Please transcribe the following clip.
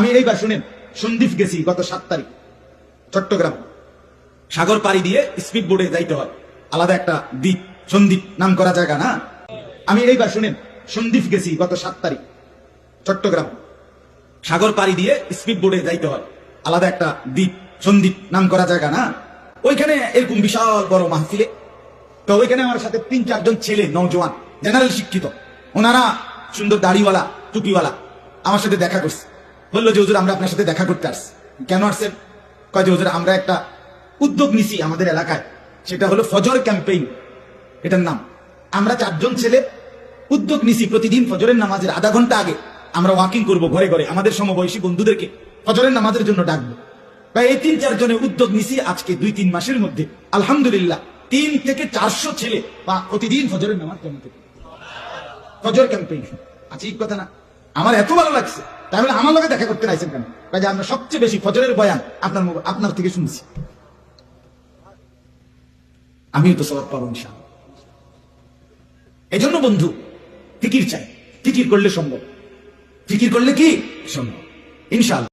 আমি এইবার শুনেন সন্দীপ গেছি গত সাত তারিখ, চট্টগ্রাম। সাগর পাড়ি দিয়ে স্পিড বোর্ডে যাইতে হয়। আলাদা একটা দ্বীপ সন্দীপ নাম করা জায়গা না? আমি এইবার শুনেন সন্দীপ গেছি গত সাত তারিখ, চট্টগ্রাম। সাগর পাড়ি দিয়ে স্পিড বোর্ডে যাইতে হয়। আলাদা একটা দ্বীপ সন্দীপ নাম করা জায়গা না? ওইখানে এরকম বিশাল বড় মাহফিলে। তো ওইখানে আমার সাথে তিন, চারজন ছেলে, নৌজওয়ান, জেনারেল শিক্ষিত। ওনারা সুন্দর দাড়িওয়ালা, টুপিওয়ালা, আমার সাথে দেখা করছে। বলল যে হুজুর আমরা আপনার সাথে দেখা করতে আসছি। কেন আসছেন কয় যে হুজুর আমরা একটা উদ্যোগ নিছি আমাদের এলাকায়। সেটা হলো ফজর ক্যাম্পেইন। এটার নাম। আমরা চারজন ছেলে উদ্যোগ নিছি প্রতিদিন ফজরের নামাজের আধা ঘণ্টা আগে। আমরা ওয়াকিং করব ঘরে ঘরে। আমাদের সমবয়সী বন্ধুদেরকে ফজরের নামাজের জন্য ডাকবো। বা এই তিন চারজনের উদ্যোগ নিছি আজকে দুই, তিন মাসের মধ্যে। আলহামদুলিল্লাহ, তিন থেকে চারশো ছেলে বা প্রতিদিন ফজরের নামাজ জমতে ফজর ক্যাম্পেইন। আচ্ছা কথা না। আমার এত ভালো লাগছে। তাই বলে আমার লোকে দেখা করতে চাইছেন কেন? কাজে আমরা সবচেয়ে বেশি ফজরের বয়ান আপনার আপনার থেকে শুনছি। আমিও তো সবাব পাবো ইনশাল এই জন্য বন্ধু, ফিকির চাই। ফিকির করলে সম্ভব। ফিকির করলে কি? সম্ভব। ইনশাআল্লাহ।